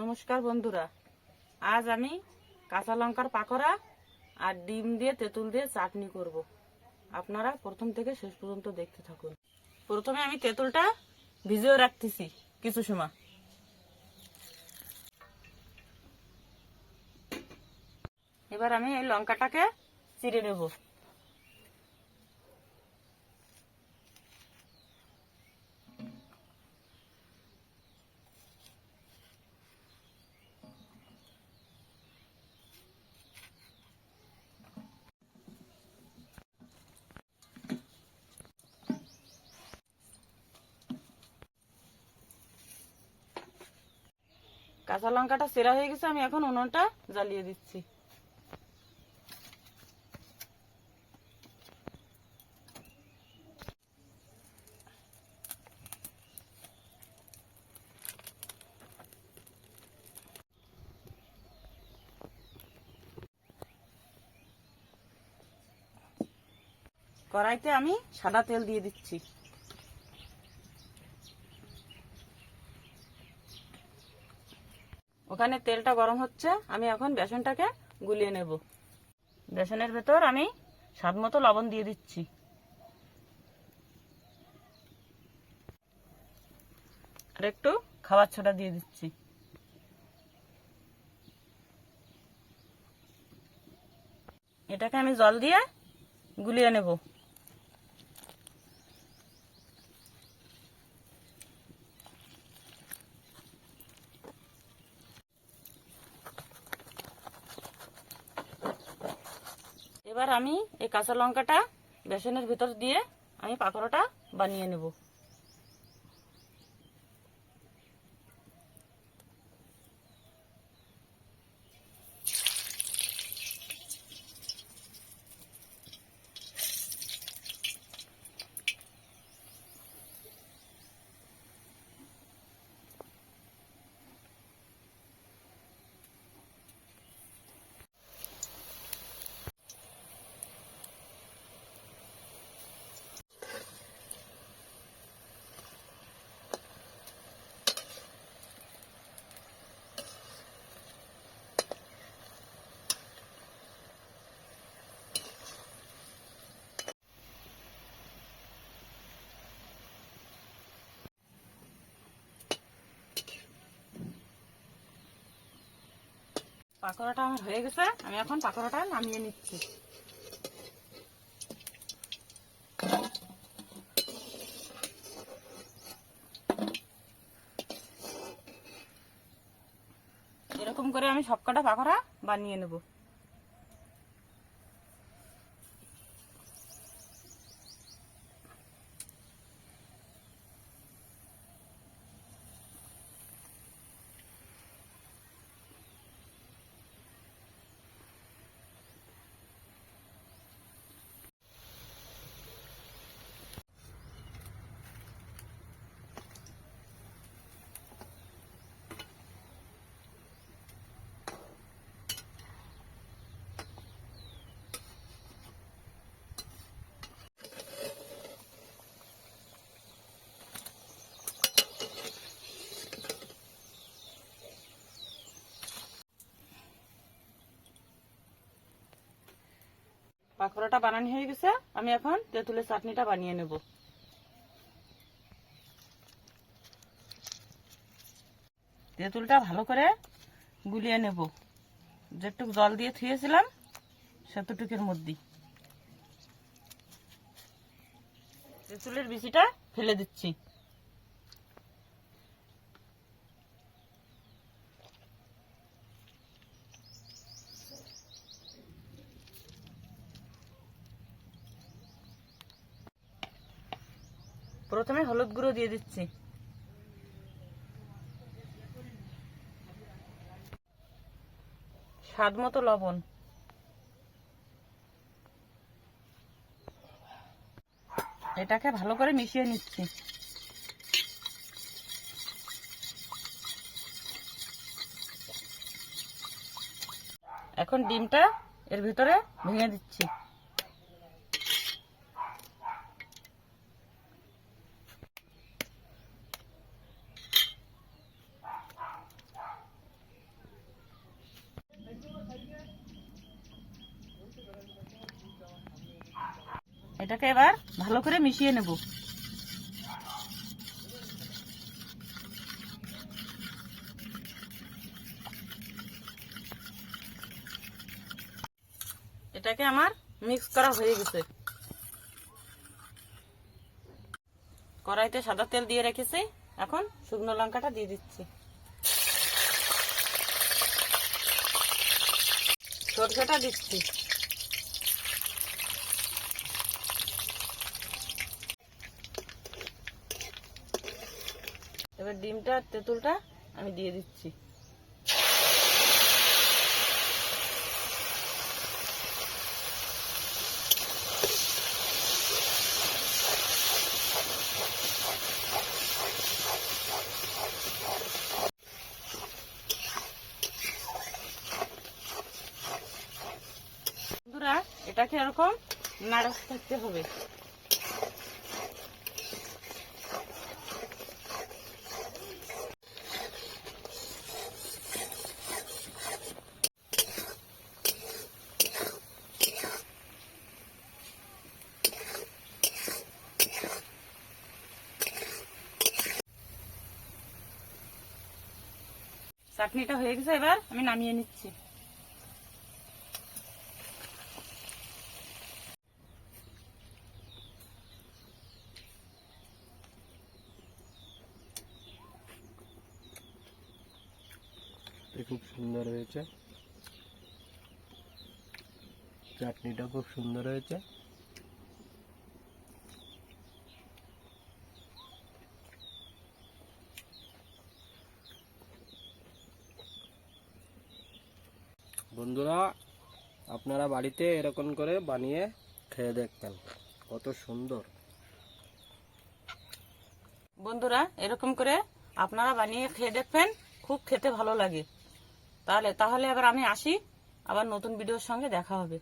নমস্কার বন্ধুরা। আজ আমি কাঁচা লঙ্কার পাকোড়া আর ডিম দিয়ে তেঁতুল দিয়ে চাটনি করব। আপনারা প্রথম থেকে শেষ পর্যন্ত দেখতে থাকুন। প্রথমে আমি তেঁতুলটা ভিজিয়ে রাখতেছি কিছু সময়। এবার আমি এই লঙ্কাটাকে চিড়ে নেব। কাঁচা লঙ্কাটা সেরা হয়ে গেছে, আমি এখন উনুনটা জ্বালিয়ে দিচ্ছি। কড়াইতে আমি সাদা তেল দিয়ে দিচ্ছি। ওখানে তেলটা গরম হচ্ছে, আমি এখন বেসনটাকে গুলিয়ে নেব। বেসনের ভেতর আমি স্বাদ মতো লবণ দিয়ে দিচ্ছি। আর একটু খাবার ছোটা দিয়ে দিচ্ছি। এটাকে আমি জল দিয়ে গুলিয়ে নেব। এবার আমি এই কাঁচা লঙ্কাটা বেসনের ভিতর দিয়ে আমি পাকোড়াটা বানিয়ে নেব। পাকোড়াটা আমার হয়ে গেছে, আমি এখন পাকোড়াটা নামিয়ে নিচ্ছি। এরকম করে আমি সবকটা পাকোড়া বানিয়ে নেব। পাকোড়াটা বানানো হয়ে গেছে, আমি এখন তেঁতুলের চাটনিটা বানিয়ে নেব। তেঁতুলটা ভালো করে গুলিয়ে নেব। যেটুক জল দিয়ে থুয়েছিলাম সেতুটুকের মধ্যে তেঁতুলের বিচিটা ফেলে দিচ্ছি। প্রথমে হলুদ গুঁড়ো দিয়ে দিচ্ছি। স্বাদ মতো লবণ। এটাকে ভালো করে মিশিয়ে নিচ্ছি। এখন ডিমটা এর ভিতরে ভেঙে দিচ্ছি। এটাকে এবার ভালো করে মিশিয়ে নেব। এটাকে আমার মিক্স করা হয়ে গেছে। কড়াইতে সাদা তেল দিয়ে রেখেছি। এখন শুকনো লঙ্কাটা দিয়ে দিচ্ছি। সরষেটা দিচ্ছি। এবার ডিমটা তেঁতুলটা আমি দিয়ে দিচ্ছি। এটাকে এরকম নাড়াতে থাকতে হবে। চাটনিটা হয়ে গেছে এবার আমি নামিয়ে নিচ্ছি। খুব সুন্দর হয়েছে। চাটনিটা খুব সুন্দর হয়েছে। বন্ধুরা, আপনারা বাড়িতে এরকম করে বানিয়ে খেয়ে দেখতেন কত সুন্দর। বন্ধুরা, এরকম করে আপনারা বানিয়ে খেয়ে দেখবেন, খুব খেতে ভালো লাগে। তাহলে তাহলে এবার আমি আসি, আবার নতুন ভিডিওর সঙ্গে দেখা হবে।